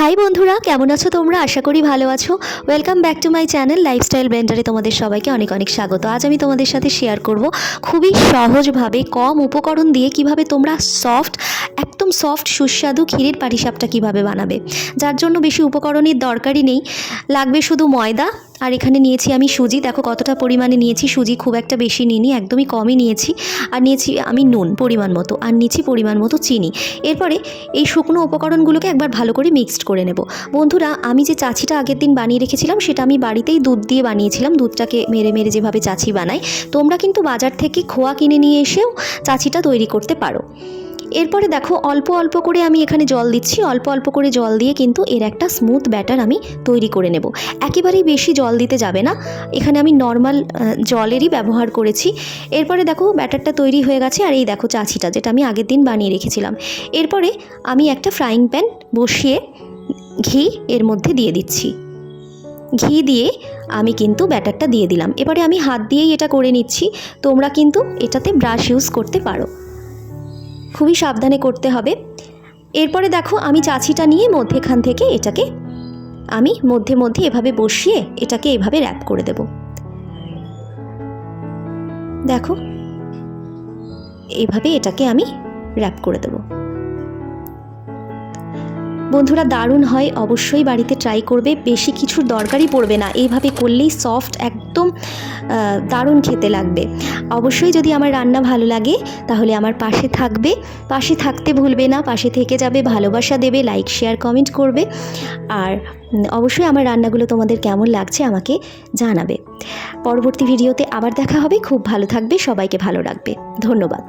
High বন্ধুরা, কেমন আছো তোমরা? আশা করি ভালো আছো। Welcome back to my channel lifestyle ব্লেন্ডারে তোমাদের সবাইকে অনেক অনেক স্বাগত। আজ আমি তোমাদের সাথে শেয়ার করব খুবই সহজভাবে কম উপকরণ দিয়ে কীভাবে তোমরা সফট একদম সফট সুস্বাদু ক্ষীরের পাটিসাপটা কীভাবে বানাবে? যার জন্য বেশি উপকরণের দরকারই নেই। লাগবে শুধু ময়দা। আর এখানে নিয়েছি আমি সুজি। দেখো কতটা পরিমাণে নিয়েছি। সুজি খুব একটা বেশি নিইনি, একদমই কমই নিয়েছি। আর নিয়েছি আমি নুন পরিমাণ মতো। আর নিয়েছি পরিমাণ মতো চিনি। এরপরে এই শুকনো উপকরণগুলোকে একবার ভালো করে মিক্সড করে নেব। বন্ধুরা, আমি যে চাচিটা আগের দিন বানিয়ে রেখেছিলাম, সেটা আমি বাড়িতেই দুধ দিয়ে বানিয়েছিলাম। দুধটাকে মেরে মেরে যেভাবে চাচি বানাই তোমরা কিন্তু বাজার থেকে খোয়া কিনে নিয়ে এসেও চাচিটা তৈরি করতে পারো। এরপরে দেখো অল্প অল্প করে আমি এখানে জল দিচ্ছি। অল্প অল্প করে জল দিয়ে কিন্তু এর একটা স্মুথ ব্যাটার আমি তৈরি করে নেব। একেবারেই বেশি জল দিতে যাবে না। এখানে আমি নর্মাল জলেরই ব্যবহার করেছি। এরপরে দেখো ব্যাটারটা তৈরি হয়ে গেছে আর এই দেখো চাচিটা, যেটা আমি আগের দিন বানিয়ে রেখেছিলাম। এরপরে আমি একটা ফ্রাইং প্যান বসিয়ে ঘি এর মধ্যে দিয়ে দিচ্ছি। ঘি দিয়ে আমি কিন্তু ব্যাটারটা দিয়ে দিলাম। এবারে আমি হাত দিয়েই এটা করে নিচ্ছি। তোমরা কিন্তু এটাতে ব্রাশ ইউজ করতে পারো। খুবই সাবধানে করতে হবে। এরপরে দেখো, আমি চাচিটা নিয়ে মধ্যেখান থেকে এটাকে, আমি মধ্যে মধ্যে এভাবে বসিয়ে এটাকে এভাবে র্যাপ করে দেব। দেখো, এভাবে এটাকে আমি র্যাপ করে দেব। বন্ধুরা, দারুণ হয়। অবশ্যই বাড়িতে ট্রাই করবে। বেশি কিছুর দরকারই পড়বে না। এইভাবে করলেই সফট একদম দারুণ খেতে লাগবে। অবশ্যই যদি আমার রান্না ভালো লাগে, তাহলে আমার পাশে থাকবে। পাশে থাকতে ভুলবে না। পাশে থেকে যাবে, ভালোবাসা দেবে লাইক শেয়ার কমেন্ট করবে। আর অবশ্যই আমার রান্নাগুলো তোমাদের কেমন লাগছে আমাকে জানাবে। পরবর্তী ভিডিওতে আবার দেখা হবে। খুব ভালো থাকবে। সবাইকে ভালো রাখবে। ধন্যবাদ।